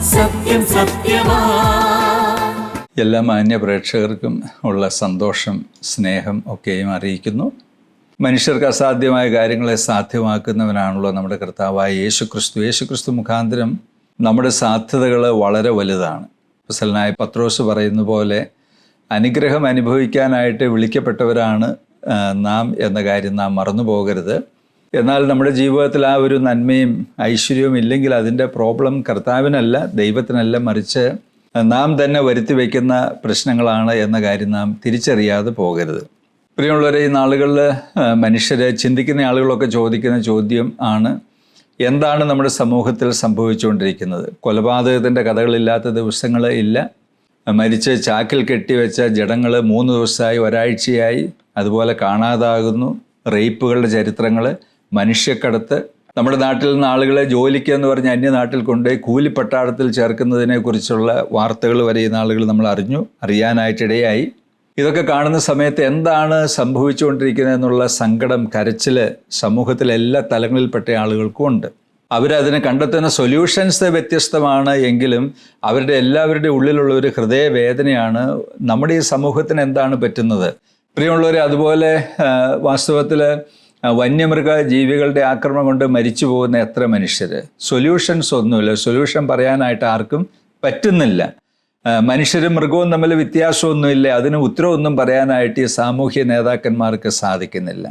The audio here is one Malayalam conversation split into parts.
സത്യം സത്യമാ. എല്ലാ മാന്യ പ്രേക്ഷകർക്കും ഉള്ള സന്തോഷം സ്നേഹം ഒക്കെയും അറിയിക്കുന്നു. മനുഷ്യർക്ക് അസാധ്യമായ കാര്യങ്ങളെ സാധ്യമാക്കുന്നവനാണല്ലോ നമ്മുടെ കർത്താവായ യേശു ക്രിസ്തു യേശു ക്രിസ്തു മുഖാന്തരം നമ്മുടെ സാധ്യതകൾ വളരെ വലുതാണ്. പ്രസലനായ പത്രോസ് പറയുന്ന പോലെ അനുഗ്രഹം അനുഭവിക്കാനായിട്ട് വിളിക്കപ്പെട്ടവരാണ് നാം എന്ന കാര്യം നാം മറന്നു പോകരുത് എന്നാൽ നമ്മുടെ ജീവിതത്തിൽ ആ ഒരു നന്മയും ഐശ്വര്യവും ഇല്ലെങ്കിൽ അതിന്റെ പ്രോബ്ലം കർത്താവിനല്ല ദൈവത്തിനല്ല. മറിച്ച് നാം തന്നെ വരുത്തി വയ്ക്കുന്ന പ്രശ്നങ്ങളാണ് എന്ന കാര്യം നാം തിരിച്ചറിയാതെ പോകരുത്. പ്രിയമുള്ളവരെ ഈ നാളുകളിൽ മനുഷ്യരെ ചിന്തിക്കുന്ന ആളുകളൊക്കെ ചോദിക്കുന്ന ചോദ്യം ആണ് എന്താണ് നമ്മുടെ സമൂഹത്തിൽ സംഭവിച്ചുകൊണ്ടിരിക്കുന്നത്? കൊലപാതകത്തിന്റെ കഥകളില്ലാത്ത ദിവസങ്ങൾ ഇല്ല. മരിച്ച് ചാക്കിൽ കെട്ടിവെച്ച ജഡങ്ങൾ മൂന്ന് ദിവസമായി ഒരാഴ്ചയായി അതുപോലെ കാണാതാകുന്നു. റേപ്പുകളുടെ ചരിത്രങ്ങൾ മനുഷ്യക്കടത്ത് നമ്മുടെ നാട്ടിൽ നിന്ന് ആളുകളെ ജോലിക്ക് എന്ന് പറഞ്ഞ് അന്യനാട്ടിൽ കൊണ്ടുപോയി കൂലിപ്പട്ടാളത്തിൽ ചേർക്കുന്നതിനെ കുറിച്ചുള്ള വാർത്തകൾ വരെ ഈ നാളുകൾ നമ്മൾ അറിഞ്ഞു അറിയാനായിട്ടിടയായി ഇതൊക്കെ കാണുന്ന സമയത്ത് എന്താണ് സംഭവിച്ചുകൊണ്ടിരിക്കുന്നത് എന്നുള്ള സങ്കടം കരച്ചിൽ സമൂഹത്തിലെ എല്ലാ തലങ്ങളിൽപ്പെട്ട ആളുകൾക്കും ഉണ്ട്. അവരതിന് കണ്ടെത്തുന്ന സൊല്യൂഷൻസ് വ്യത്യസ്തമാണ് എങ്കിലും അവരുടെ എല്ലാവരുടെ ഉള്ളിലുള്ള ഒരു ഹൃദയവേദനയാണ് നമ്മുടെ ഈ സമൂഹത്തിന് എന്താണ് പറ്റുന്നത്. പ്രിയമുള്ളവരെ അതുപോലെ വാസ്തവത്തിൽ വന്യമൃഗ ജീവികളുടെ ആക്രമണം കൊണ്ട് മരിച്ചു പോകുന്ന എത്ര മനുഷ്യർ സൊല്യൂഷൻസ് ഒന്നുമില്ല. സൊല്യൂഷൻ പറയാനായിട്ട് ആർക്കും പറ്റുന്നില്ല. മനുഷ്യരും മൃഗവും തമ്മിൽ വ്യത്യാസമൊന്നുമില്ല. അതിന് ഉത്തരവൊന്നും പറയാനായിട്ട് ഈ സാമൂഹ്യ നേതാക്കന്മാർക്ക് സാധിക്കുന്നില്ല.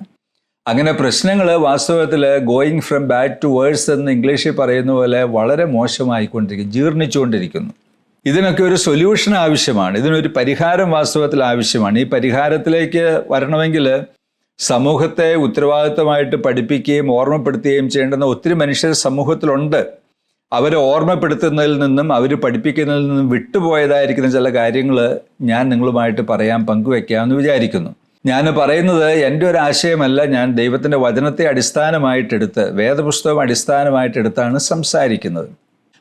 അങ്ങനെ പ്രശ്നങ്ങൾ വാസ്തവത്തിൽ going from bad to worse എന്ന് ഇംഗ്ലീഷിൽ പറയുന്ന പോലെ വളരെ മോശമായിക്കൊണ്ടിരിക്കും ജീർണിച്ചുകൊണ്ടിരിക്കുന്നു. ഇതിനൊക്കെ ഒരു സൊല്യൂഷൻ ആവശ്യമാണ്. ഇതിനൊരു പരിഹാരം വാസ്തവത്തിൽ ആവശ്യമാണ്. ഈ പരിഹാരത്തിലേക്ക് വരണമെങ്കിൽ സമൂഹത്തെ ഉത്തരവാദിത്തമായിട്ട് പഠിപ്പിക്കുകയും ഓർമ്മപ്പെടുത്തുകയും ചെയ്യേണ്ടുന്ന ഒത്തിരി മനുഷ്യർ സമൂഹത്തിലുണ്ട്. അവരെ ഓർമ്മപ്പെടുത്തുന്നതിൽ നിന്നും അവർ പഠിപ്പിക്കുന്നതിൽ നിന്നും വിട്ടുപോയതായിരിക്കുന്ന ചില കാര്യങ്ങൾ ഞാൻ നിങ്ങളുമായിട്ട് പറയാൻ പങ്കുവെക്കാമെന്ന് വിചാരിക്കുന്നു. ഞാൻ പറയുന്നത് എന്റെ ഒരു ആശയമല്ല ഞാൻ ദൈവത്തിന്റെ വചനത്തെ അടിസ്ഥാനമായിട്ടെടുത്ത് വേദപുസ്തകം അടിസ്ഥാനമായിട്ടെടുത്താണ് സംസാരിക്കുന്നത്.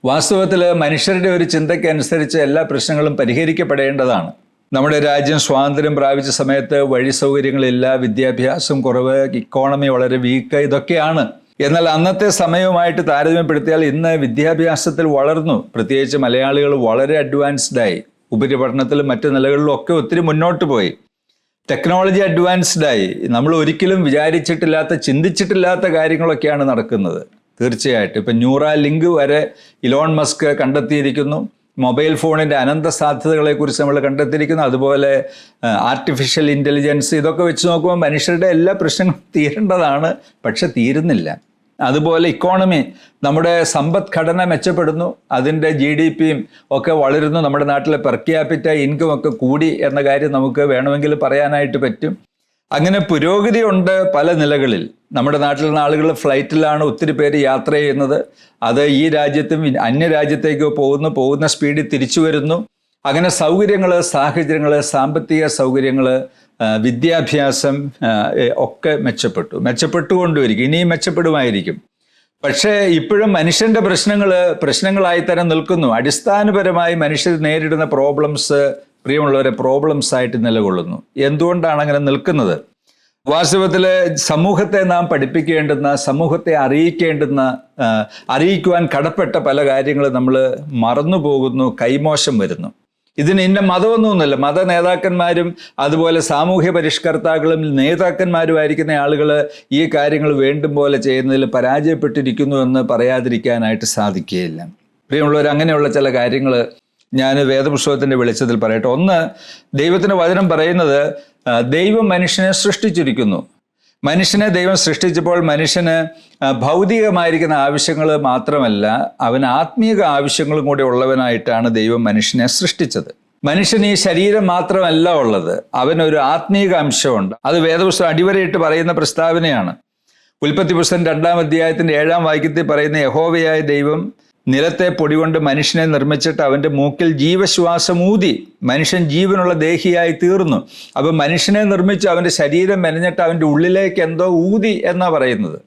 വാസ്തവത്തിൽ മനുഷ്യരുടെ ഒരു ചിന്തയ്ക്കനുസരിച്ച് എല്ലാ പ്രശ്നങ്ങളും പരിഹരിക്കപ്പെടേണ്ടതാണ്. നമ്മുടെ രാജ്യം സ്വാതന്ത്ര്യം പ്രാപിച്ച സമയത്ത് വഴി സൗകര്യങ്ങളില്ല വിദ്യാഭ്യാസം കുറവ് ഇക്കോണമി വളരെ വീക്ക് ഇതൊക്കെയാണ്. എന്നാൽ അന്നത്തെ സമയവുമായിട്ട് താരതമ്യപ്പെടുത്തിയാൽ ഇന്ന് വിദ്യാഭ്യാസത്തിൽ വളർന്നു. പ്രത്യേകിച്ച് മലയാളികൾ വളരെ അഡ്വാൻസ്ഡായി ഉപരിപഠനത്തിലും മറ്റു നിലകളിലും ഒക്കെ ഒത്തിരി മുന്നോട്ട് പോയി. ടെക്നോളജി അഡ്വാൻസ്ഡായി നമ്മൾ ഒരിക്കലും വിചാരിച്ചിട്ടില്ലാത്ത ചിന്തിച്ചിട്ടില്ലാത്ത കാര്യങ്ങളൊക്കെയാണ് നടക്കുന്നത്. തീർച്ചയായിട്ടും. ഇപ്പം ന്യൂറാ ലിങ്ക് വരെ ഇലോൺ മസ്ക് കണ്ടെത്തിയിരിക്കുന്നു. മൊബൈൽ ഫോണിന്റെ അനന്ത സാധ്യതകളെക്കുറിച്ച് നമ്മൾ കണ്ടെത്തിയിരിക്കുന്നു. അതുപോലെ ആർട്ടിഫിഷ്യൽ ഇന്റലിജൻസ് ഇതൊക്കെ വെച്ച് നോക്കുമ്പോൾ മനുഷ്യരുടെ എല്ലാ പ്രശ്നങ്ങളും തീരേണ്ടതാണ് പക്ഷെ തീരുന്നില്ല. അതുപോലെ ഇക്കോണമി നമ്മുടെ സമ്പദ്ഘടന മെച്ചപ്പെടുന്നു. അതിന്റെ ജി ഡി പിയും ഒക്കെ വളരുന്നു. നമ്മുടെ നാട്ടിലെ പെർ ഇൻകം ഒക്കെ കൂടി എന്ന കാര്യം നമുക്ക് വേണമെങ്കിൽ പറയാനായിട്ട് പറ്റും. അങ്ങനെ പുരോഗതി ഉണ്ട് പല നിലകളിൽ. നമ്മുടെ നാട്ടിൽ നിന്ന് ആളുകൾ ഫ്ലൈറ്റിലാണ് ഒത്തിരി പേര് യാത്ര ചെയ്യുന്നത്. അത് ഈ രാജ്യത്തും അന്യ രാജ്യത്തേക്ക് പോകുന്നു പോകുന്ന സ്പീഡിൽ തിരിച്ചു വരുന്നു. അങ്ങനെ സൗകര്യങ്ങൾ സാഹചര്യങ്ങൾ സാമ്പത്തിക സൗകര്യങ്ങൾ വിദ്യാഭ്യാസം ഒക്കെ മെച്ചപ്പെട്ടു. മെച്ചപ്പെട്ടുകൊണ്ടുവരിക്കും ഇനിയും മെച്ചപ്പെടുമായിരിക്കും. പക്ഷേ ഇപ്പോഴും മനുഷ്യന്റെ പ്രശ്നങ്ങൾ പ്രശ്നങ്ങളായി തന്നെ നിൽക്കുന്നു. അടിസ്ഥാനപരമായി മനുഷ്യർ നേരിടുന്ന പ്രോബ്ലംസ് പ്രിയമുള്ളവരെ പ്രോബ്ലംസ് ആയിട്ട് നിലകൊള്ളുന്നു. എന്തുകൊണ്ടാണ് അങ്ങനെ നിൽക്കുന്നത്? വാസ്തവത്തിൽ സമൂഹത്തെ നാം പഠിപ്പിക്കേണ്ടുന്ന സമൂഹത്തെ അറിയിക്കേണ്ടുന്ന അറിയിക്കുവാൻ കടപ്പെട്ട പല കാര്യങ്ങളും നമ്മൾ മറന്നു പോകുന്നു കൈമോശം വരുന്നു. ഇതിന് ഇന്ന മതമൊന്നുമൊന്നുമില്ല മത നേതാക്കന്മാരും അതുപോലെ സാമൂഹ്യ പരിഷ്കർത്താക്കളും നേതാക്കന്മാരുമായിരിക്കുന്ന ആളുകൾ ഈ കാര്യങ്ങൾ വേണ്ടും പോലെ ചെയ്യുന്നതിൽ പരാജയപ്പെട്ടിരിക്കുന്നു എന്ന് പറയാതിരിക്കാനായിട്ട് സാധിക്കുകയില്ല. പ്രിയമുള്ളവർ അങ്ങനെയുള്ള ചില കാര്യങ്ങൾ ഞാൻ വേദപുസ്തകത്തിന്റെ വെളിച്ചത്തിൽ പറയട്ടെ. ഒന്ന് ദൈവത്തിന്റെ വചനം പറയുന്നത് ദൈവം മനുഷ്യനെ സൃഷ്ടിച്ചിരിക്കുന്നു. മനുഷ്യനെ ദൈവം സൃഷ്ടിച്ചപ്പോൾ മനുഷ്യന് ഭൗതികമായിരിക്കുന്ന ആവശ്യങ്ങൾ മാത്രമല്ല അവൻ ആത്മീയ ആവശ്യങ്ങളും കൂടി ഉള്ളവനായിട്ടാണ് ദൈവം മനുഷ്യനെ സൃഷ്ടിച്ചത്. മനുഷ്യന് ഈ ശരീരം മാത്രമല്ല ഉള്ളത്. അവനൊരു ആത്മീക അംശമുണ്ട്. അത് വേദപുസ്തകം അടിവരയിട്ട് പറയുന്ന പ്രസ്താവനയാണ്. ഉൽപ്പത്തി പുസ്തകം രണ്ടാം അധ്യായത്തിന്റെ ഏഴാം വാക്യത്തിൽ പറയുന്ന യഹോവയായ ദൈവം നിലത്തെ പൊടി കൊണ്ട് മനുഷ്യനെ നിർമ്മിച്ചിട്ട് അവന്റെ മൂക്കിൽ ജീവശ്വാസം ഊതി മനുഷ്യൻ ജീവനുള്ള ദേഹിയായി തീർന്നു. അപ്പം മനുഷ്യനെ നിർമ്മിച്ച് അവന്റെ ശരീരം മെനഞ്ഞിട്ട് അവന്റെ ഉള്ളിലേക്ക് എന്തോ ഊതി എന്നാണ് പറയുന്നത്.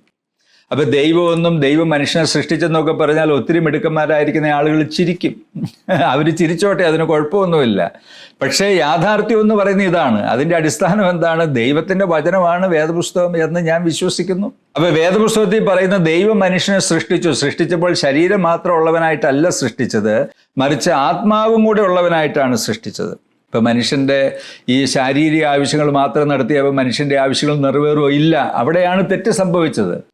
അപ്പോൾ ദൈവമൊന്നും ദൈവം മനുഷ്യനെ സൃഷ്ടിച്ചെന്നൊക്കെ പറഞ്ഞാൽ ഒത്തിരി മിടുക്കന്മാരായിരിക്കുന്ന ആളുകൾ ചിരിക്കും. അവർ ചിരിച്ചോട്ടെ അതിന് കുഴപ്പമൊന്നുമില്ല. പക്ഷേ യാഥാർത്ഥ്യം എന്ന് പറയുന്ന ഇതാണ്. അതിന്റെ അടിസ്ഥാനം എന്താണ്? ദൈവത്തിന്റെ വചനമാണ് വേദപുസ്തകം എന്ന് ഞാൻ വിശ്വസിക്കുന്നു. അപ്പോൾ വേദപുസ്തകത്തിൽ പറയുന്ന ദൈവം മനുഷ്യനെ സൃഷ്ടിച്ചു. സൃഷ്ടിച്ചപ്പോൾ ശരീരം മാത്രം ഉള്ളവനായിട്ടല്ല സൃഷ്ടിച്ചത്. മറിച്ച് ആത്മാവും കൂടെ ഉള്ളവനായിട്ടാണ് സൃഷ്ടിച്ചത്. ഇപ്പം മനുഷ്യന്റെ ഈ ശാരീരിക ആവശ്യങ്ങൾ മാത്രം നടത്തിയപ്പോൾ മനുഷ്യന്റെ ആവശ്യങ്ങൾ നിറവേറുമോ ഇല്ല. അവിടെയാണ് തെറ്റ് സംഭവിച്ചത്.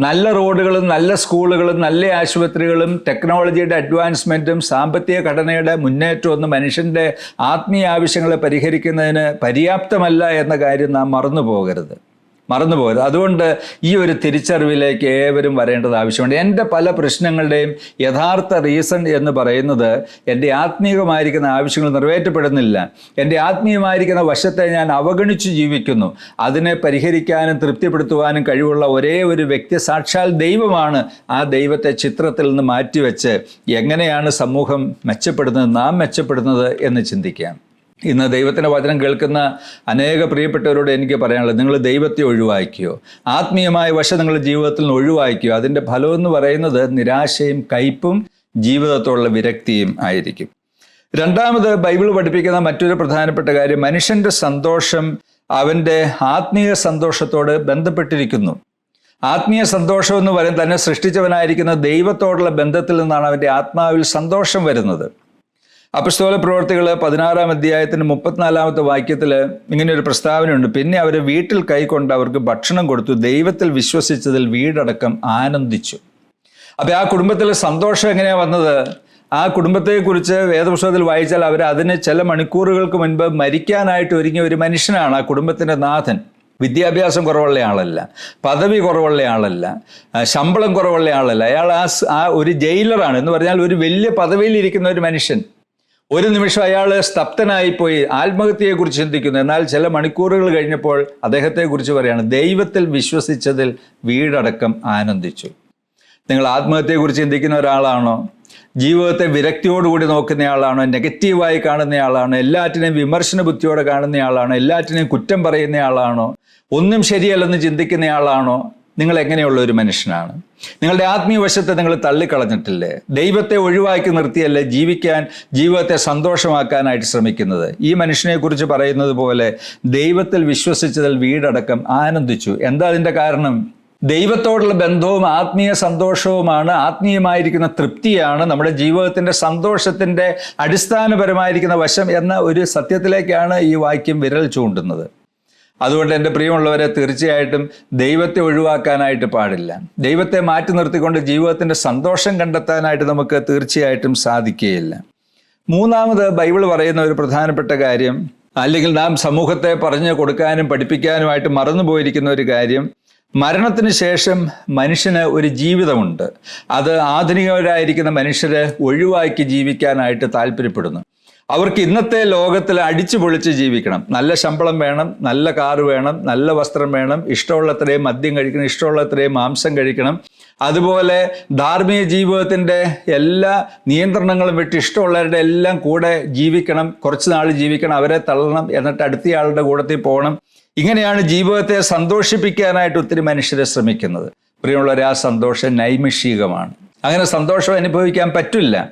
നല്ല റോഡുകളും നല്ല സ്കൂളുകളും നല്ല ആശുപത്രികളും ടെക്നോളജിയുടെ അഡ്വാൻസ്മെന്റും സാമ്പത്തിക ഘടനയുടെ മുന്നേറ്റവും ഒന്നും മനുഷ്യന്റെ ആത്മീയ ആവശ്യങ്ങളെ പരിഹരിക്കുന്നതിന് പര്യാപ്തമല്ല എന്ന കാര്യം നാം മറന്നു പോകരുത് മറന്നു പോകരുത് അതുകൊണ്ട് ഈ ഒരു തിരിച്ചറിവിലേക്ക് ഏവരും വരേണ്ടത് ആവശ്യമുണ്ട്. എന്റെ പല പ്രശ്നങ്ങളുടെയും യഥാർത്ഥ റീസൺ എന്ന് പറയുന്നത് എന്റെ ആത്മീയമായിരിക്കുന്ന ആവശ്യങ്ങൾ നിറവേറ്റപ്പെടുന്നില്ല. എന്റെ ആത്മീയമായിരിക്കുന്ന വശത്തെ ഞാൻ അവഗണിച്ച് ജീവിക്കുന്നു. അതിനെ പരിഹരിക്കാനും തൃപ്തിപ്പെടുത്തുവാനും കഴിവുള്ള ഒരേ ഒരു വ്യക്തി സാക്ഷാൽ ദൈവമാണ് ആ ദൈവത്തെ ചിത്രത്തിൽ നിന്ന് മാറ്റിവെച്ച് എങ്ങനെയാണ് സമൂഹം മെച്ചപ്പെടുന്നത് നാം മെച്ചപ്പെടുന്നത് എന്ന് ചിന്തിക്കാം. ഇന്ന് ദൈവത്തിന്റെ വചനം കേൾക്കുന്ന അനേക പ്രിയപ്പെട്ടവരോട് എനിക്ക് പറയാനുള്ളത് നിങ്ങൾ ദൈവത്തെ ഒഴിവാക്കിയോ? ആത്മീയമായ വശം നിങ്ങളുടെ ജീവിതത്തിൽ നിന്ന് ഒഴിവാക്കിയോ? അതിന്റെ ഫലം എന്ന് പറയുന്നത് നിരാശയും കയ്പും ജീവിതത്തോടുള്ള വിരക്തിയും ആയിരിക്കും. രണ്ടാമത് ബൈബിൾ പഠിപ്പിക്കുന്ന മറ്റൊരു പ്രധാനപ്പെട്ട കാര്യം മനുഷ്യന്റെ സന്തോഷം അവന്റെ ആത്മീയ സന്തോഷത്തോട് ബന്ധപ്പെട്ടിരിക്കുന്നു. ആത്മീയ സന്തോഷം എന്ന് പറയുന്നത് തന്നെ സൃഷ്ടിച്ചവനായിരിക്കുന്ന ദൈവത്തോടുള്ള ബന്ധത്തിൽ നിന്നാണ് അവന്റെ ആത്മാവിൽ സന്തോഷം വരുന്നത്. അപസ്തോല പ്രവർത്തികൾ പതിനാറാം അധ്യായത്തിന് മുപ്പത്തിനാലാമത്തെ വാക്യത്തിൽ ഇങ്ങനെ ഒരു പ്രസ്താവനയുണ്ട്. പിന്നെ അവർ വീട്ടിൽ കൈക്കൊണ്ട് അവർക്ക് ഭക്ഷണം കൊടുത്തു ദൈവത്തിൽ വിശ്വസിച്ചതിൽ വീടടക്കം ആനന്ദിച്ചു. അപ്പോൾ ആ കുടുംബത്തിലെ സന്തോഷം എങ്ങനെയാണ് വന്നത്? ആ കുടുംബത്തെക്കുറിച്ച് വേദപുസ്തകത്തിൽ വായിച്ചാൽ അവർ അതിന് ചില മണിക്കൂറുകൾക്ക് മുൻപ് മരിക്കാനായിട്ട് ഒരുങ്ങിയ ഒരു മനുഷ്യനാണ് ആ കുടുംബത്തിന്റെ നാഥൻ. വിദ്യാഭ്യാസം കുറവുള്ള ആളല്ല പദവി കുറവുള്ള ആളല്ല ശമ്പളം കുറവുള്ള ആളല്ല. അയാൾ ആ ഒരു ജയിലറാണ് എന്ന് പറഞ്ഞാൽ ഒരു വലിയ പദവിയിലിരിക്കുന്ന ഒരു മനുഷ്യൻ. ഒരു നിമിഷം അയാൾ സ്തബ്ധനായിപ്പോയി ആത്മഹത്യയെക്കുറിച്ച് ചിന്തിക്കുന്നു. എന്നാൽ ചില മണിക്കൂറുകൾ കഴിഞ്ഞപ്പോൾ അദ്ദേഹത്തെക്കുറിച്ച് പറയാണ് ദൈവത്തിൽ വിശ്വസിച്ചതിൽ വീടടക്കം ആനന്ദിച്ചു. നിങ്ങൾ ആത്മഹത്യയെക്കുറിച്ച് ചിന്തിക്കുന്ന ഒരാളാണോ? ജീവിതത്തെ വിരക്തിയോടുകൂടി നോക്കുന്നയാളാണോ? നെഗറ്റീവായി കാണുന്നയാളാണോ? എല്ലാറ്റിനെയും വിമർശന ബുദ്ധിയോടെ കാണുന്നയാളാണോ? എല്ലാറ്റിനെയും കുറ്റം പറയുന്നയാളാണോ? ഒന്നും ശരിയല്ലെന്ന് ചിന്തിക്കുന്നയാളാണോ? നിങ്ങൾ എങ്ങനെയുള്ള ഒരു മനുഷ്യനാണ്? നിങ്ങളുടെ ആത്മീയ വശത്തെ നിങ്ങൾ തള്ളിക്കളഞ്ഞിട്ടില്ലേ? ദൈവത്തെ ഒഴിവാക്കി നിർത്തിയല്ലേ ജീവിക്കാൻ ജീവിതത്തെ സന്തോഷമാക്കാനായിട്ട് ശ്രമിക്കുന്നത്? ഈ മനുഷ്യനെക്കുറിച്ച് പറയുന്നത് പോലെ ദൈവത്തിൽ വിശ്വസിച്ചതിൽ വീടടക്കം ആനന്ദിച്ചു. എന്താ അതിന്റെ കാരണം? ദൈവത്തോടുള്ള ബന്ധവും ആത്മീയ സന്തോഷവുമാണ് ആത്മീയമായിരിക്കുന്ന തൃപ്തിയാണ് നമ്മുടെ ജീവിതത്തിന്റെ സന്തോഷത്തിന്റെ അടിസ്ഥാനപരമായിരിക്കുന്ന വശം എന്ന ഒരു സത്യത്തിലേക്കാണ് ഈ വാക്യം വിരൽ ചൂണ്ടുന്നത്. അതുകൊണ്ട് എന്റെ പ്രിയമുള്ളവരെ തീർച്ചയായിട്ടും ദൈവത്തെ ഒഴിവാക്കാനായിട്ട് പാടില്ല. ദൈവത്തെ മാറ്റി നിർത്തിക്കൊണ്ട് ജീവിതത്തിന്റെ സന്തോഷം കണ്ടെത്താനായിട്ട് നമുക്ക് തീർച്ചയായിട്ടും സാധിക്കുകയില്ല. മൂന്നാമത് ബൈബിൾ പറയുന്ന ഒരു പ്രധാനപ്പെട്ട കാര്യം അല്ലെങ്കിൽ നാം സമൂഹത്തെ പറഞ്ഞു കൊടുക്കാനും പഠിപ്പിക്കാനുമായിട്ട് മറന്നുപോയിരിക്കുന്ന ഒരു കാര്യം മരണത്തിന് ശേഷം മനുഷ്യന് ഒരു ജീവിതമുണ്ട്. അത് ആധുനികരായിരിക്കുന്ന മനുഷ്യരെ ഒഴിവാക്കി ജീവിക്കാനായിട്ട് താല്പര്യപ്പെടുന്നു. അവർക്ക് ഇന്നത്തെ ലോകത്തിൽ അടിച്ചു പൊളിച്ച് ജീവിക്കണം. നല്ല ശമ്പളം വേണം നല്ല കാറ് വേണം നല്ല വസ്ത്രം വേണം ഇഷ്ടമുള്ളത്രയും മദ്യം കഴിക്കണം ഇഷ്ടമുള്ളത്രയും മാംസം കഴിക്കണം. അതുപോലെ ധാർമ്മിക ജീവിതത്തിന്റെ എല്ലാ നിയന്ത്രണങ്ങളും വിട്ട് ഇഷ്ടമുള്ളവരുടെ എല്ലാം കൂടെ ജീവിക്കണം കുറച്ച് നാൾ ജീവിക്കണം അവരെ തള്ളണം എന്നിട്ട് അടുത്തയാളുടെ കൂടത്തിൽ പോകണം. ഇങ്ങനെയാണ് ജീവിതത്തെ സന്തോഷിപ്പിക്കാനായിട്ട് ഒത്തിരി മനുഷ്യരെ ശ്രമിക്കുന്നത്. പ്രിയമുള്ളവരെ ആ സന്തോഷം നൈമിഷികമാണ്. അങ്ങനെ സന്തോഷം അനുഭവിക്കാൻ പറ്റില്ല.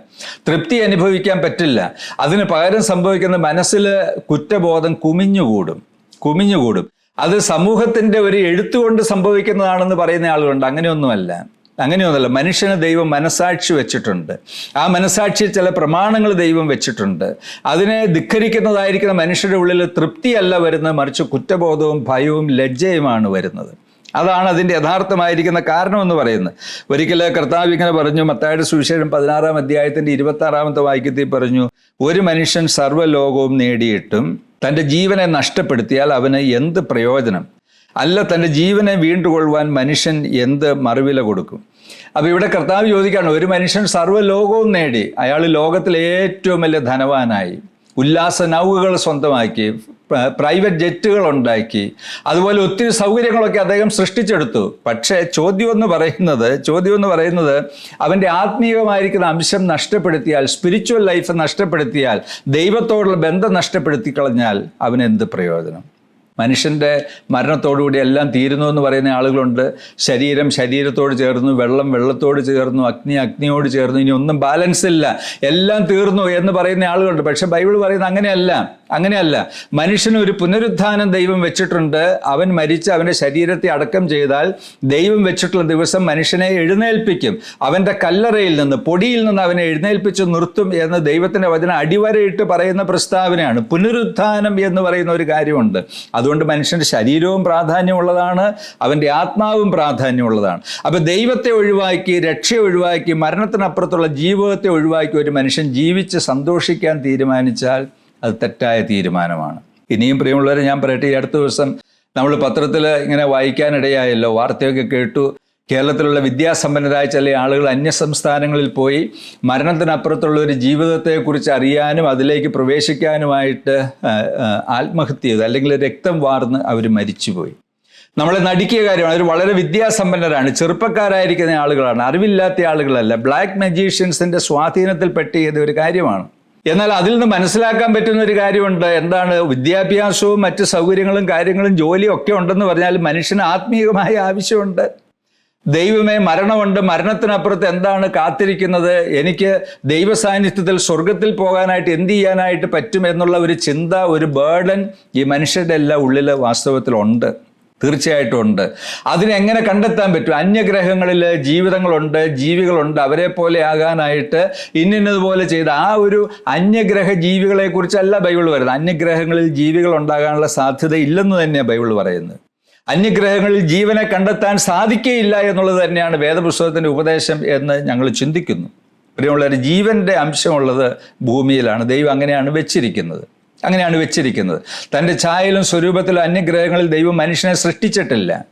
തൃപ്തി അനുഭവിക്കാൻ പറ്റില്ല. അതിന് പകരം സംഭവിക്കുന്ന മനസ്സിൽ കുറ്റബോധം കുമിഞ്ഞുകൂടും. കുമിഞ്ഞുകൂടും. അത് സമൂഹത്തിന്റെ ഒരു എഴുത്തുകൊണ്ട് സംഭവിക്കുന്നതാണെന്ന് പറയുന്ന ആളുകളുണ്ട്. അങ്ങനെയൊന്നുമല്ല. അങ്ങനെയൊന്നുമല്ല. മനുഷ്യന് ദൈവം മനസാക്ഷി വെച്ചിട്ടുണ്ട്. ആ മനസാക്ഷിയിൽ ചില പ്രമാണങ്ങൾ ദൈവം വെച്ചിട്ടുണ്ട്. അതിനെ ധിക്കരിക്കുന്നതായിരിക്കുന്ന മനുഷ്യരുടെ ഉള്ളിൽ തൃപ്തിയല്ല വരുന്നത്. മറിച്ച് കുറ്റബോധവും ഭയവും ലജ്ജയുമാണ് വരുന്നത്. അതാണ് അതിന്റെ യഥാർത്ഥമായിരിക്കുന്ന കാരണം എന്ന് പറയുന്നത്. ഒരിക്കൽ കർത്താവ് ഇങ്ങനെ പറഞ്ഞു മത്തായുടെ സുവിശേഷം പതിനാറാം അധ്യായത്തിന്റെ ഇരുപത്താറാമത്തെ വാക്യത്തിൽ പറഞ്ഞു ഒരു മനുഷ്യൻ സർവലോകവും നേടിയിട്ടും തന്റെ ജീവനെ നഷ്ടപ്പെടുത്തിയാൽ അവന് എന്ത് പ്രയോജനം? അല്ല തന്റെ ജീവനെ വീണ്ടുകൊള്ളുവാൻ മനുഷ്യൻ എന്ത് മറുവില കൊടുക്കും? അപ്പോൾ ഇവിടെ കർത്താവ് ചോദിക്കുകയാണ് ഒരു മനുഷ്യൻ സർവലോകവും നേടി അയാൾ ലോകത്തിലെ ഏറ്റവും വലിയ ധനവാനായി. ഉല്ലാസ നൗകകൾ സ്വന്തമാക്കി പ്രൈവറ്റ് ജെറ്റുകൾ ഉണ്ടാക്കി അതുപോലെ ഒത്തിരി സൗകര്യങ്ങളൊക്കെ അദ്ദേഹം സൃഷ്ടിച്ചെടുത്തു. പക്ഷേ ചോദ്യം എന്ന് പറയുന്നത് ചോദ്യം എന്ന് പറയുന്നത് അവന്റെ ആത്മീയമായിരിക്കുന്ന അംശം നഷ്ടപ്പെടുത്തിയാൽ സ്പിരിച്വൽ ലൈഫ് നഷ്ടപ്പെടുത്തിയാൽ ദൈവത്തോടുള്ള ബന്ധം നഷ്ടപ്പെടുത്തി കളഞ്ഞാൽ അവന് എന്ത് പ്രയോജനം? മനുഷ്യന്റെ മരണത്തോടുകൂടി എല്ലാം തീരുന്നു എന്ന് പറയുന്ന ആളുകളുണ്ട്. ശരീരം ശരീരത്തോട് ചേർന്നു വെള്ളം വെള്ളത്തോട് ചേർന്നു അഗ്നി അഗ്നിയോട് ചേർന്നു ഇനി ഒന്നും ബാലൻസ് ഇല്ല. എല്ലാം തീർന്നു എന്ന് പറയുന്ന ആളുകളുണ്ട്. പക്ഷെ ബൈബിൾ പറയുന്നത് അങ്ങനെയല്ല അങ്ങനെയല്ല. മനുഷ്യന് ഒരു പുനരുത്ഥാനം ദൈവം വെച്ചിട്ടുണ്ട്. അവൻ മരിച്ച് അവന്റെ ശരീരത്തെ അടക്കം ചെയ്താൽ ദൈവം വെച്ചിട്ടുള്ള ദിവസം മനുഷ്യനെ എഴുന്നേൽപ്പിക്കും. അവന്റെ കല്ലറയിൽ നിന്ന് പൊടിയിൽ നിന്ന് അവനെ എഴുന്നേൽപ്പിച്ച് നിർത്തും എന്ന് ദൈവത്തിന്റെ വചന അടിവരയിട്ട് പറയുന്ന പ്രസ്താവനയാണ്. പുനരുത്ഥാനം എന്ന് പറയുന്ന ഒരു കാര്യമുണ്ട്. അതുകൊണ്ട് മനുഷ്യന്റെ ശരീരവും പ്രാധാന്യമുള്ളതാണ് അവന്റെ ആത്മാവും പ്രാധാന്യമുള്ളതാണ്. അപ്പോൾ ദൈവത്തെ ഒഴിവാക്കി രക്ഷ ഒഴിവാക്കി മരണത്തിനപ്പുറത്തുള്ള ജീവിതത്തെ ഒഴിവാക്കി ഒരു മനുഷ്യൻ ജീവിച്ച് സന്തോഷിക്കാൻ തീരുമാനിച്ചാൽ അത് തെറ്റായ തീരുമാനമാണ്. ഇനിയും പ്രിയമുള്ളവരെ ഞാൻ പറയട്ടെ ഈ അടുത്ത ദിവസം നമ്മൾ പത്രത്തിൽ ഇങ്ങനെ വായിക്കാനിടയായല്ലോ വാർത്തയൊക്കെ കേട്ടു. കേരളത്തിലുള്ള വിദ്യാസമ്പന്നരായ ചില ആളുകൾ അന്യസംസ്ഥാനങ്ങളിൽ പോയി മരണത്തിനപ്പുറത്തുള്ള ഒരു ജീവിതത്തെക്കുറിച്ച് അറിയാനും അതിലേക്ക് പ്രവേശിക്കാനുമായിട്ട് ആത്മഹത്യ ചെയ്തു. അല്ലെങ്കിൽ രക്തം വാർന്ന് അവർ മരിച്ചുപോയി. നമ്മളെ നടിക്കിയ കാര്യമാണ്. അവർ വളരെ വിദ്യാസമ്പന്നരാണ്. ചെറുപ്പക്കാരായിരിക്കുന്ന ആളുകളാണ്. അറിവില്ലാത്ത ആളുകളല്ല. ബ്ലാക്ക് മജീഷ്യൻസിന്റെ സ്വാധീനത്തിൽ പെട്ട് ചെയ്ത ഒരു കാര്യമാണ്. എന്നാൽ അതിൽ നിന്ന് മനസ്സിലാക്കാൻ പറ്റുന്ന ഒരു കാര്യമുണ്ട്. എന്താണ്? വിദ്യാഭ്യാസവും മറ്റ് സൗകര്യങ്ങളും കാര്യങ്ങളും ജോലിയും ഒക്കെ ഉണ്ടെന്ന് പറഞ്ഞാൽ മനുഷ്യന് ആത്മീയമായ ആവശ്യമുണ്ട്. ദൈവമേ മരണമുണ്ട്. മരണത്തിനപ്പുറത്ത് എന്താണ് കാത്തിരിക്കുന്നത്? എനിക്ക് ദൈവ സാന്നിധ്യത്തിൽ സ്വർഗത്തിൽ പോകാനായിട്ട് എന്ത് ചെയ്യാനായിട്ട് പറ്റും എന്നുള്ള ഒരു ചിന്ത ഒരു ബേർഡൻ ഈ മനുഷ്യരുടെ എല്ലാ ഉള്ളിൽ വാസ്തവത്തിലുണ്ട് തീർച്ചയായിട്ടും ഉണ്ട്. അതിനെങ്ങനെ കണ്ടെത്താൻ പറ്റും? അന്യഗ്രഹങ്ങളിൽ ജീവിതങ്ങളുണ്ട് ജീവികളുണ്ട്. അവരെ പോലെ ആകാനായിട്ട് ഇന്നിന്നതുപോലെ ചെയ്ത ആ ഒരു അന്യഗ്രഹ ജീവികളെക്കുറിച്ചല്ല ബൈബിൾ പറയുന്നത്. അന്യഗ്രഹങ്ങളിൽ ജീവികൾ ഉണ്ടാകാനുള്ള സാധ്യത ഇല്ലെന്ന് തന്നെയാണ് ബൈബിൾ പറയുന്നത്. അന്യഗ്രഹങ്ങളിൽ ജീവനെ കണ്ടെത്താൻ സാധിക്കുകയില്ല എന്നുള്ളത് തന്നെയാണ് വേദപുസ്തകത്തിന്റെ ഉപദേശം എന്ന് ഞങ്ങൾ ചിന്തിക്കുന്നു. പ്രിയമുള്ളവർ ജീവന്റെ അംശമുള്ളത് ഭൂമിയിലാണ്. ദൈവം അങ്ങനെയാണ് വെച്ചിരിക്കുന്നത്. അങ്ങനെയാണ് വെച്ചിരിക്കുന്നത്. തന്റെ ഛായയിലും സ്വരൂപത്തിലും അന്യഗ്രഹങ്ങളിൽ ദൈവം മനുഷ്യനെ സൃഷ്ടിച്ചിട്ടില്ല.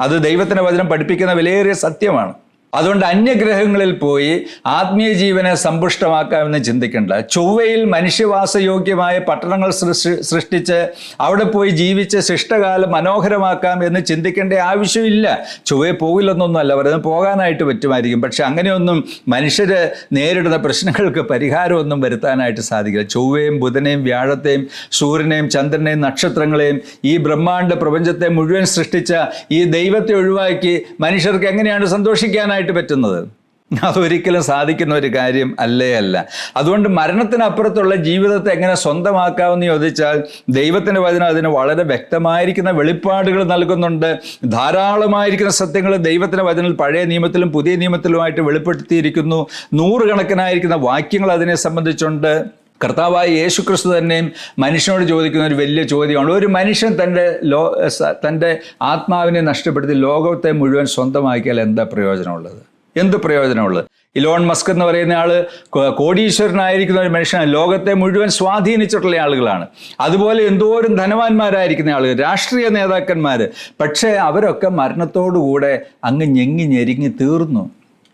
അത് ദൈവത്തിന്റെ വചനം പഠിപ്പിക്കുന്ന വിലയേറിയ സത്യമാണ്. അതുകൊണ്ട് അന്യഗ്രഹങ്ങളിൽ പോയി ആത്മീയ ജീവനെ സമ്പുഷ്ടമാക്കാമെന്ന് ചിന്തിക്കേണ്ട. ചൊവ്വയിൽ മനുഷ്യവാസയോഗ്യമായ പട്ടണങ്ങൾ സൃഷ്ടി സൃഷ്ടിച്ച് അവിടെ പോയി ജീവിച്ച് ശിഷ്ടകാലം മനോഹരമാക്കാം എന്ന് ചിന്തിക്കേണ്ട ആവശ്യമില്ല. ചൊവ്വയെ പോകില്ലെന്നൊന്നുമല്ല പറയുന്നത് പോകാനായിട്ട് പറ്റുമായിരിക്കും. പക്ഷെ അങ്ങനെയൊന്നും മനുഷ്യർ നേരിടുന്ന പ്രശ്നങ്ങൾക്ക് പരിഹാരമൊന്നും വരുത്താനായിട്ട് സാധിക്കില്ല. ചൊവ്വയും ബുധനെയും വ്യാഴത്തെയും സൂര്യനെയും ചന്ദ്രനെയും നക്ഷത്രങ്ങളെയും ഈ ബ്രഹ്മാണ്ട പ്രപഞ്ചത്തെ മുഴുവൻ സൃഷ്ടിച്ച ഈ ദൈവത്തെ ഒഴിവാക്കി മനുഷ്യർക്ക് എങ്ങനെയാണ് സന്തോഷിക്കാനായിട്ട് പറ്റുന്നത്? അതൊരിക്കലും സാധിക്കുന്ന ഒരു കാര്യം അല്ലേ അല്ല. അതുകൊണ്ട് മരണത്തിനപ്പുറത്തുള്ള ജീവിതത്തെ എങ്ങനെ സ്വന്തമാക്കാമെന്ന് ചോദിച്ചാൽ ദൈവത്തിന്റെ വചനം അതിന് വളരെ വ്യക്തമായിരിക്കുന്ന വെളിപ്പാടുകൾ നൽകുന്നുണ്ട്. ധാരാളമായിരിക്കുന്ന സത്യങ്ങൾ ദൈവത്തിന്റെ വചനത്തിൽ പഴയ നിയമത്തിലും പുതിയ നിയമത്തിലുമായിട്ട് വെളിപ്പെടുത്തിയിരിക്കുന്നു. നൂറുകണക്കിനായിരിക്കുന്ന വാക്യങ്ങൾ അതിനെ സംബന്ധിച്ചുണ്ട്. കർത്താവായ യേശു ക്രിസ്തു തന്നെയും മനുഷ്യനോട് ചോദിക്കുന്ന ഒരു വലിയ ചോദ്യമാണ്. ഒരു മനുഷ്യൻ തന്റെ ലോ തന്റെ ആത്മാവിനെ നഷ്ടപ്പെടുത്തി ലോകത്തെ മുഴുവൻ സ്വന്തമാക്കിയാൽ എന്താ പ്രയോജനമുള്ളത്? എന്ത് പ്രയോജനമുള്ളത്? ഇലോൺ മസ്ക് എന്ന് പറയുന്ന ആൾ കോടീശ്വരനായിരിക്കുന്ന ഒരു മനുഷ്യനാണ്. ലോകത്തെ മുഴുവൻ സ്വാധീനിച്ചിട്ടുള്ള ആളുകളാണ്. അതുപോലെ എന്തോരം ധനവാന്മാരായിരിക്കുന്ന ആളുകൾ രാഷ്ട്രീയ നേതാക്കന്മാർ പക്ഷേ അവരൊക്കെ മരണത്തോടുകൂടെ അങ്ങ് ഞെങ്ങി ഞെരിങ്ങി തീർന്നു.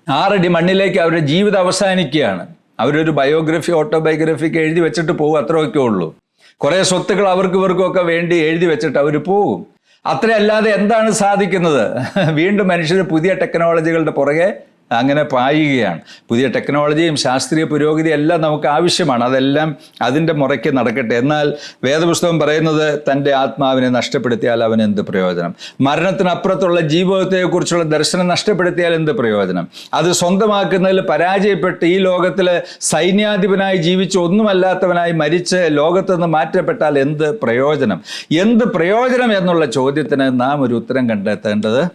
ആറടി മണ്ണിലേക്ക് അവരുടെ ജീവിതം അവസാനിക്കുകയാണ്. അവരൊരു ബയോഗ്രഫി ഓട്ടോബയോഗ്രഫിക്ക് എഴുതി വെച്ചിട്ട് പോകും അത്രയൊക്കെ ഉള്ളൂ. കുറേ സ്വത്തുക്കൾ അവർക്ക് ഇവർക്കൊക്കെ വേണ്ടി എഴുതി വെച്ചിട്ട് അവർ പോകും. അത്രയല്ലാതെ എന്താണ് സാധിക്കുന്നത്? വീണ്ടും മനുഷ്യർ പുതിയ ടെക്നോളജികളുടെ പുറകെ അങ്ങനെ പായുകയാണ്. പുതിയ ടെക്നോളജിയും ശാസ്ത്രീയ പുരോഗതിയും എല്ലാം നമുക്ക് ആവശ്യമാണ്. അതെല്ലാം അതിന്റെ മുറയ്ക്ക് നടക്കട്ടെ. എന്നാൽ വേദപുസ്തകം പറയുന്നത് തന്റെ ആത്മാവിനെ നഷ്ടപ്പെടുത്തിയാൽ അവന് എന്ത് പ്രയോജനം? മരണത്തിനപ്പുറത്തുള്ള ജീവിതത്തെക്കുറിച്ചുള്ള ദർശനം നഷ്ടപ്പെടുത്തിയാൽ എന്ത് പ്രയോജനം? അത് സ്വന്തമാക്കുന്നതിൽ പരാജയപ്പെട്ട് ഈ ലോകത്തിൽ സൈന്യാധിപനായി ജീവിച്ച് ഒന്നുമല്ലാത്തവനായി മരിച്ച് ലോകത്തു നിന്ന് മാറ്റപ്പെട്ടാൽ എന്ത് പ്രയോജനം? എന്ത് പ്രയോജനം എന്നുള്ള ചോദ്യത്തിന് നാം ഒരു ഉത്തരം കണ്ടെത്തേണ്ടത്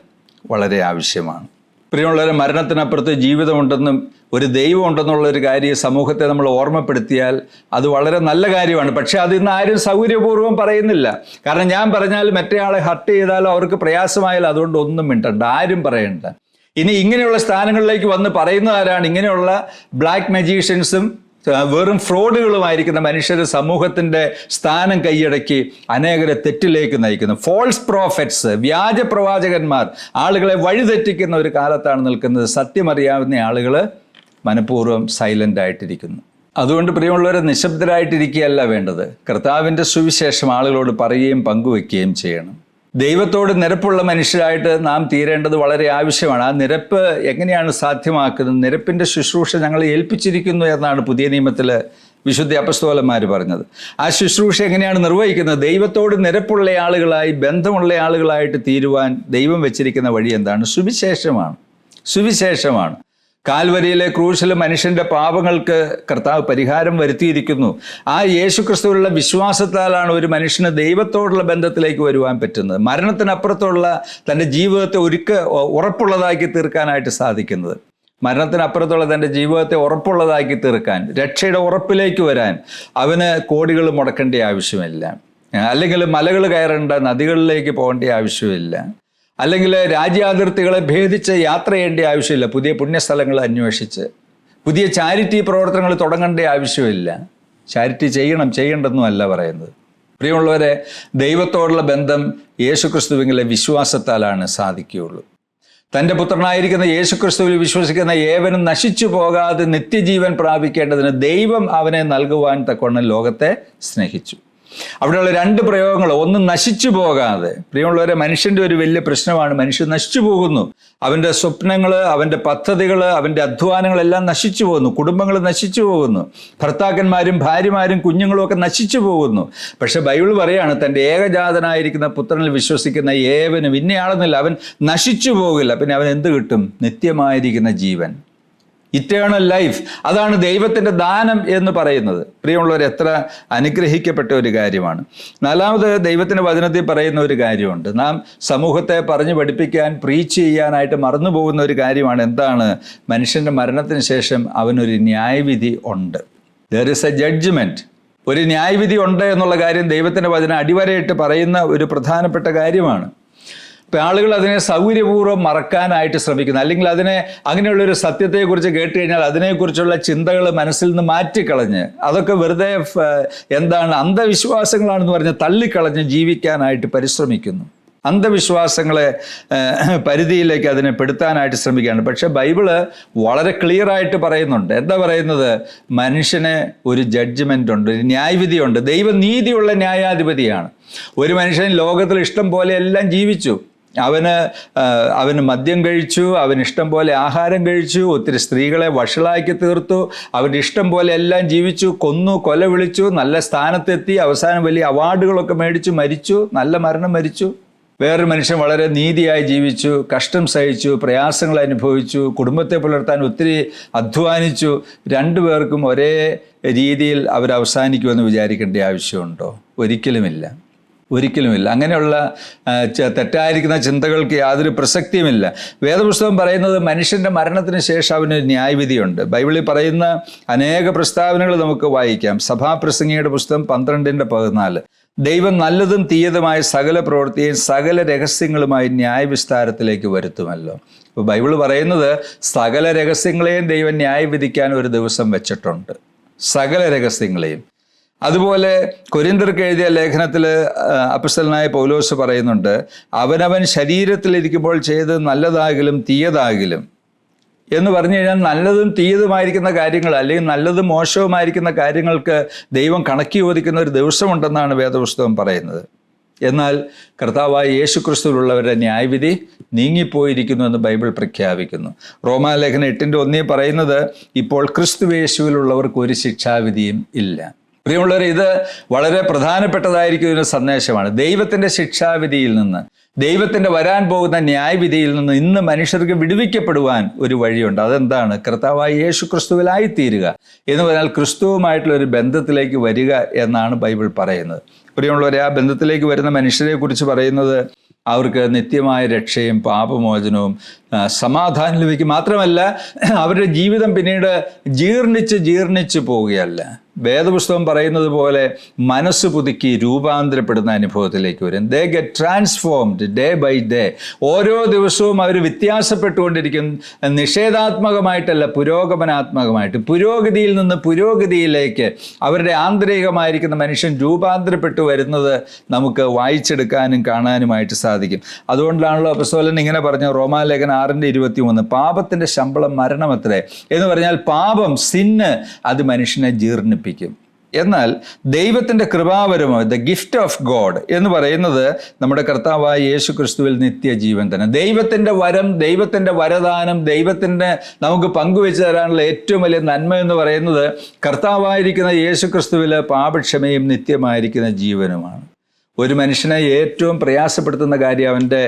വളരെ ആവശ്യമാണ്. പ്രിയമുള്ളവരെ മരണത്തിനപ്പുറത്ത് ജീവിതമുണ്ടെന്നും ഒരു ദൈവമുണ്ടെന്നുള്ള ഒരു കാര്യം സമൂഹത്തെ നമ്മൾ ഓർമ്മപ്പെടുത്തിയാൽ അത് വളരെ നല്ല കാര്യമാണ്. പക്ഷേ അത് ഇന്ന് ആരും സൗകര്യപൂർവം പറയുന്നില്ല. കാരണം ഞാൻ പറഞ്ഞാൽ മറ്റേയാളെ ഹർട്ട് ചെയ്താലോ അവർക്ക് പ്രയാസമായാലും അതുകൊണ്ട് ഒന്നും മിണ്ടണ്ട ആരും പറയണ്ട. ഇനി ഇങ്ങനെയുള്ള സ്ഥാനങ്ങളിലേക്ക് വന്ന് പറയുന്നതാരാണ് ഇങ്ങനെയുള്ള ബ്ലാക്ക് മജീഷ്യൻസും വെറും ഫ്രോഡുകളുമായിരിക്കുന്ന മനുഷ്യർ സമൂഹത്തിന്റെ സ്ഥാനം കൈയടക്കി അനേകരെ തെറ്റിലേക്ക് നയിക്കുന്നു. ഫോൾസ് പ്രോഫറ്റ്സ് വ്യാജ പ്രവാചകന്മാർ ആളുകളെ വഴിതെറ്റിക്കുന്ന ഒരു കാലത്താണ് നിൽക്കുന്നത്. സത്യമറിയാവുന്ന ആളുകൾ മനഃപൂർവം സൈലന്റ് ആയിട്ടിരിക്കുന്നു. അതുകൊണ്ട് പ്രിയമുള്ളവരെ നിശബ്ദരായിട്ടിരിക്കുകയല്ല വേണ്ടത്. കർത്താവിന്റെ സുവിശേഷം ആളുകളോട് പറയുകയും പങ്കുവെക്കുകയും ചെയ്യണം. ദൈവത്തോട് നിരപ്പുള്ള മനുഷ്യരായിട്ട് നാം തീരേണ്ടത് വളരെ ആവശ്യമാണ്. ആ നിരപ്പ് എങ്ങനെയാണ് സാധ്യമാക്കുന്നത്? നിരപ്പിന്റെ ശുശ്രൂഷ ഞങ്ങൾ ഏൽപ്പിച്ചിരിക്കുന്നു എന്നാണ് പുതിയ നിയമത്തിൽ വിശുദ്ധ അപസ്തോലന്മാർ പറഞ്ഞത്. ആ ശുശ്രൂഷ എങ്ങനെയാണ് നിർവഹിക്കുന്നത്? ദൈവത്തോട് നിരപ്പുള്ള ആളുകളായി ബന്ധമുള്ള ആളുകളായിട്ട് തീരുവാൻ ദൈവം വെച്ചിരിക്കുന്ന വഴി എന്താണ്? സുവിശേഷമാണ്. സുവിശേഷമാണ്. കാൽവരിയിലെ ക്രൂശിൽ മനുഷ്യന്റെ പാപങ്ങൾക്ക് കർത്താവ് പരിഹാരം വരുത്തിയിരിക്കുന്നു. ആ യേശുക്രിസ്തുവിലുള്ള വിശ്വാസത്താലാണ് ഒരു മനുഷ്യന് ദൈവത്തോടുള്ള ബന്ധത്തിലേക്ക് വരുവാൻ പറ്റുന്നത്. മരണത്തിനപ്പുറത്തുള്ള തന്റെ ജീവിതത്തെ ഒരുക്ക ഉറപ്പുള്ളതാക്കി തീർക്കാനായിട്ട് സാധിക്കുന്നത്. മരണത്തിനപ്പുറത്തുള്ള തന്റെ ജീവിതത്തെ ഉറപ്പുള്ളതാക്കി തീർക്കാൻ രക്ഷയുടെ ഉറപ്പിലേക്ക് വരാൻ അവന് കോടികൾ മുടക്കേണ്ട ആവശ്യമില്ല. അല്ലെങ്കിൽ മലകൾ കയറേണ്ട നദികളിലേക്ക് പോകേണ്ട ആവശ്യമില്ല. അല്ലെങ്കിൽ രാജ്യാതിർത്തികളെ ഭേദിച്ച് യാത്ര ചെയ്യേണ്ട ആവശ്യമില്ല. പുതിയ പുണ്യസ്ഥലങ്ങൾ അന്വേഷിച്ച്. പുതിയ ചാരിറ്റി പ്രവർത്തനങ്ങൾ തുടങ്ങേണ്ട ആവശ്യമില്ല. ചാരിറ്റി ചെയ്യണം ചെയ്യേണ്ടെന്നും അല്ല പറയുന്നത്. പ്രിയമുള്ളവരെ ദൈവത്തോടുള്ള ബന്ധം യേശുക്രിസ്തുവിലെ വിശ്വാസത്താലാണ് സാധിക്കുകയുള്ളൂ. തന്റെ പുത്രനായിരിക്കുന്ന യേശുക്രിസ്തുവിൽ വിശ്വസിക്കുന്ന ഏവനും നശിച്ചു പോകാതെ നിത്യജീവൻ പ്രാപിക്കേണ്ടതിന് ദൈവം അവനെ നൽകുവാൻ തക്കവണ്ണം ലോകത്തെ സ്നേഹിച്ചു. അവിടെയുള്ള രണ്ട് പ്രയോഗങ്ങൾ ഒന്ന് നശിച്ചു പോകാതെ. പ്രിയമുള്ളവരെ മനുഷ്യന്റെ ഒരു വലിയ പ്രശ്നമാണ് മനുഷ്യൻ നശിച്ചു പോകുന്നു. അവന്റെ സ്വപ്നങ്ങൾ അവന്റെ പദ്ധതികൾ അവന്റെ അധ്വാനങ്ങളെല്ലാം നശിച്ചു പോകുന്നു. കുടുംബങ്ങൾ നശിച്ചു പോകുന്നു. ഭർത്താക്കന്മാരും ഭാര്യമാരും കുഞ്ഞുങ്ങളും ഒക്കെ നശിച്ചു പോകുന്നു. പക്ഷെ ബൈബിൾ പറയാണ് തന്റെ ഏകജാതനായിരിക്കുന്ന പുത്രനിൽ വിശ്വസിക്കുന്ന ഏവനും ഇന്നയാളെന്നില്ല അവൻ നശിച്ചു പോകില്ല. പിന്നെ അവൻ എന്ത് കിട്ടും? നിത്യമായിരിക്കുന്ന ജീവൻ. ഇറ്റേണൽ ലൈഫ് അതാണ് ദൈവത്തിന്റെ ദാനം എന്ന് പറയുന്നത്. പ്രിയമുള്ളവർ എത്ര അനുഗ്രഹിക്കപ്പെട്ട ഒരു കാര്യമാണ്. നാലാമത് ദൈവത്തിന്റെ വചനത്തിൽ പറയുന്ന ഒരു കാര്യമുണ്ട്. നാം സമൂഹത്തെ പറഞ്ഞു പഠിപ്പിക്കാൻ പ്രീച്ച് ചെയ്യാനായിട്ട് മറന്നു പോകുന്ന ഒരു കാര്യമാണ്. എന്താണ്? മനുഷ്യന്റെ മരണത്തിന് ശേഷം അവനൊരു ന്യായവിധി ഉണ്ട്. ദർ ഇസ് എ ജഡ്ജ്മെന്റ് ഒരു ന്യായവിധി ഉണ്ട് എന്നുള്ള കാര്യം ദൈവത്തിന്റെ വചനം അടിവരയിട്ട് പറയുന്ന ഒരു പ്രധാനപ്പെട്ട കാര്യമാണ്. ഇപ്പം ആളുകൾ അതിനെ സൗകര്യപൂർവം മറക്കാനായിട്ട് ശ്രമിക്കുന്നു. അല്ലെങ്കിൽ അതിനെ അങ്ങനെയുള്ളൊരു സത്യത്തെക്കുറിച്ച് കേട്ട് കഴിഞ്ഞാൽ അതിനെക്കുറിച്ചുള്ള ചിന്തകൾ മനസ്സിൽ നിന്ന് മാറ്റിക്കളഞ്ഞ് അതൊക്കെ വെറുതെ എന്താണ് അന്ധവിശ്വാസങ്ങളാണെന്ന് പറഞ്ഞ് തള്ളിക്കളഞ്ഞ് ജീവിക്കാനായിട്ട് പരിശ്രമിക്കുന്നു. അന്ധവിശ്വാസങ്ങളെ പരിധിയിലേക്ക് അതിനെ പെടുത്താനായിട്ട് ശ്രമിക്കുകയാണ്. പക്ഷേ ബൈബിൾ വളരെ ക്ലിയർ ആയിട്ട് പറയുന്നുണ്ട്. എന്താ പറയുന്നത്? മനുഷ്യന് ഒരു ജഡ്ജ്മെന്റ് ഉണ്ട് ഒരു ന്യായവിധിയുണ്ട് ദൈവം നീതിയുള്ള ന്യായാധിപതിയാണ്. ഒരു മനുഷ്യൻ ലോകത്തിൽ ഇഷ്ടം പോലെ എല്ലാം ജീവിച്ചു. അവന് അവന് മദ്യം കഴിച്ചു അവന് ഇഷ്ടം പോലെ ആഹാരം കഴിച്ചു ഒത്തിരി സ്ത്രീകളെ വഷളാക്കി തീർത്തു അവന്റെ ഇഷ്ടം പോലെ എല്ലാം ജീവിച്ചു കൊന്നു കൊല വിളിച്ചു നല്ല സ്ഥാനത്തെത്തി അവസാനം വലിയ അവാർഡുകളൊക്കെ മേടിച്ചു മരിച്ചു നല്ല മരണം മരിച്ചു. വേറൊരു മനുഷ്യൻ വളരെ നീതിയായി ജീവിച്ചു കഷ്ടം സഹിച്ചു പ്രയാസങ്ങൾ അനുഭവിച്ചു കുടുംബത്തെ പുലർത്താൻ ഒത്തിരി അധ്വാനിച്ചു. രണ്ടു പേർക്കും ഒരേ രീതിയിൽ അവരവസാനിക്കുമെന്ന് വിചാരിക്കേണ്ട ആവശ്യമുണ്ടോ? ഒരിക്കലുമില്ല. ഒരിക്കലുമില്ല. അങ്ങനെയുള്ള തെറ്റായിരിക്കുന്ന ചിന്തകൾക്ക് യാതൊരു പ്രസക്തിയുമില്ല. വേദപുസ്തകം പറയുന്നത് മനുഷ്യന്റെ മരണത്തിന് ശേഷം അവന് ന്യായവിധിയുണ്ട്. ബൈബിളിൽ പറയുന്ന അനേക പ്രസ്താവനകൾ നമുക്ക് വായിക്കാം. സഭാപ്രസംഗിയുടെ പുസ്തകം പന്ത്രണ്ടിന്റെ പതിനാല്. ദൈവം നല്ലതും തീയതുമായ സകല പ്രവൃത്തിയും സകല രഹസ്യങ്ങളുമായി ന്യായവിസ്താരത്തിലേക്ക് വരുത്തുമല്ലോ. ഇപ്പോൾ ബൈബിൾ പറയുന്നത് സകല രഹസ്യങ്ങളെയും ദൈവം ന്യായവിധിക്കാൻ ഒരു ദിവസം വെച്ചിട്ടുണ്ട്. സകല രഹസ്യങ്ങളെയും. അതുപോലെ കൊരിന്തർക്ക് എഴുതിയ ലേഖനത്തിൽ അപ്പസ്തലനായ പൗലോസ് പറയുന്നുണ്ട് അവനവൻ ശരീരത്തിലിരിക്കുമ്പോൾ ചെയ്ത് നല്ലതാകിലും തീയതാകിലും. എന്ന് പറഞ്ഞു കഴിഞ്ഞാൽ നല്ലതും തീയതുമായിരിക്കുന്ന കാര്യങ്ങൾ അല്ലെങ്കിൽ നല്ലതും മോശവുമായിരിക്കുന്ന കാര്യങ്ങൾക്ക് ദൈവം കണക്കി ചോദിക്കുന്ന ഒരു ദിവസമുണ്ടെന്നാണ് വേദപുസ്തകം പറയുന്നത്. എന്നാൽ കർത്താവായ യേശു ക്രിസ്തുവിലുള്ളവരുടെ ന്യായവിധി നീങ്ങിപ്പോയിരിക്കുന്നു എന്ന് ബൈബിൾ പ്രഖ്യാപിക്കുന്നു. റോമാലേഖന എട്ടിന്റെ ഒന്നേ പറയുന്നത് ഇപ്പോൾ ക്രിസ്തു യേശുവിലുള്ളവർക്ക് ഒരു ശിക്ഷാവിധിയും ഇല്ല. പ്രിയമുള്ളവരെ ഇത് വളരെ പ്രധാനപ്പെട്ടതായിരിക്കും ഒരു സന്ദേശമാണ്. ദൈവത്തിന്റെ ശിക്ഷാവിധിയിൽ നിന്ന് ദൈവത്തിന്റെ വരാൻ പോകുന്ന ന്യായവിധിയിൽ നിന്ന് ഇന്ന് മനുഷ്യർക്ക് വിടുവിക്കപ്പെടുവാൻ ഒരു വഴിയുണ്ട്. അതെന്താണ്? കർത്താവായി യേശു ക്രിസ്തുവിലായിത്തീരുക എന്ന് പറഞ്ഞാൽ ക്രിസ്തുവുമായിട്ടുള്ള ഒരു ബന്ധത്തിലേക്ക് വരിക എന്നാണ് ബൈബിൾ പറയുന്നത്. പ്രിയമുള്ളവരെ ആ ബന്ധത്തിലേക്ക് വരുന്ന മനുഷ്യരെ കുറിച്ച് പറയുന്നത് അവർക്ക് നിത്യമായ രക്ഷയും പാപമോചനവും സമാധാനം ലഭിക്കും. മാത്രമല്ല അവരുടെ ജീവിതം പിന്നീട് ജീർണിച്ച് ജീർണിച്ച് പോവുകയല്ല. വേദപുസ്തകം പറയുന്നത് പോലെ മനസ്സ് പുതുക്കി രൂപാന്തരപ്പെടുന്ന അനുഭവത്തിലേക്ക് വരും. They get transformed day by day ഓരോ ദിവസവും അവർ വ്യത്യാസപ്പെട്ടുകൊണ്ടിരിക്കും. നിഷേധാത്മകമായിട്ടല്ല പുരോഗമനാത്മകമായിട്ട്. പുരോഗതിയിൽ നിന്ന് പുരോഗതിയിലേക്ക് അവരുടെ ആന്തരികമായിരിക്കുന്ന മനുഷ്യൻ രൂപാന്തരപ്പെട്ടു വരുന്നത് നമുക്ക് വായിച്ചെടുക്കാനും കാണാനുമായിട്ട് സാധിക്കും. അതുകൊണ്ടാണല്ലോ അപ്പസ്തോലൻ ഇങ്ങനെ പറഞ്ഞ റോമാലേഖൻ ആറിന്റെ ഇരുപത്തി മൂന്ന് പാപത്തിന്റെ ശമ്പളം മരണമത്രേ എന്ന് പറഞ്ഞാൽ പാപം സിന്ന് അത് മനുഷ്യനെ ജീർണിപ്പിക്കും. എന്നാൽ ദൈവത്തിന്റെ കൃപാവരമോ ദ ഗിഫ്റ്റ് ഓഫ് ഗോഡ് എന്ന് പറയുന്നത് നമ്മുടെ കർത്താവായ യേശു ക്രിസ്തുവിൽ നിത്യജീവൻ തന്നെ. ദൈവത്തിന്റെ വരം ദൈവത്തിന്റെ വരദാനം ദൈവത്തിന്റെ നമുക്ക് പങ്കുവെച്ച് തരാനുള്ള ഏറ്റവും വലിയ നന്മ എന്ന് പറയുന്നത് കർത്താവായിരിക്കുന്ന യേശു ക്രിസ്തുവിൽ പാപക്ഷമയും നിത്യമായിരിക്കുന്ന ജീവനുമാണ്. ഒരു മനുഷ്യനെ ഏറ്റവും പ്രയാസപ്പെടുത്തുന്ന കാര്യം അവന്റെ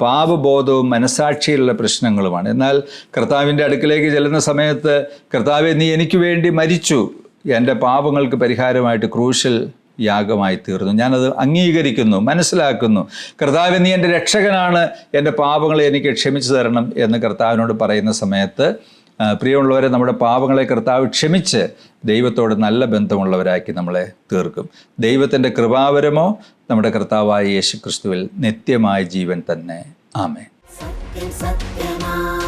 പാപബോധവും മനസാക്ഷിയിലുള്ള പ്രശ്നങ്ങളുമാണ്. എന്നാൽ കർത്താവിന്റെ അടുക്കിലേക്ക് ചെല്ലുന്ന സമയത്ത് കർത്താവെ നീ എനിക്ക് വേണ്ടി മരിച്ചു. എന്റെ പാപങ്ങൾക്ക് പരിഹാരമായിട്ട് ക്രൂശൽ യാഗമായി തീർന്നു. ഞാനത് അംഗീകരിക്കുന്നു മനസ്സിലാക്കുന്നു. കർത്താവ് നീ എന്റെ രക്ഷകനാണ്. എന്റെ പാപങ്ങളെ എനിക്ക് ക്ഷമിച്ചു തരണം എന്ന് കർത്താവിനോട് പറയുന്ന സമയത്ത് പ്രിയമുള്ളവരെ നമ്മുടെ പാപങ്ങളെ കർത്താവ് ക്ഷമിച്ച് ദൈവത്തോട് നല്ല ബന്ധമുള്ളവരാക്കി നമ്മളെ തീർക്കും. ദൈവത്തിന്റെ കൃപാവരമോ നമ്മുടെ കർത്താവായ യേശു ക്രിസ്തുവിൽ നിത്യമായ ജീവൻ തന്നെ. ആമേ സത്യം സത്യമാ സത്യം സത്യമാ.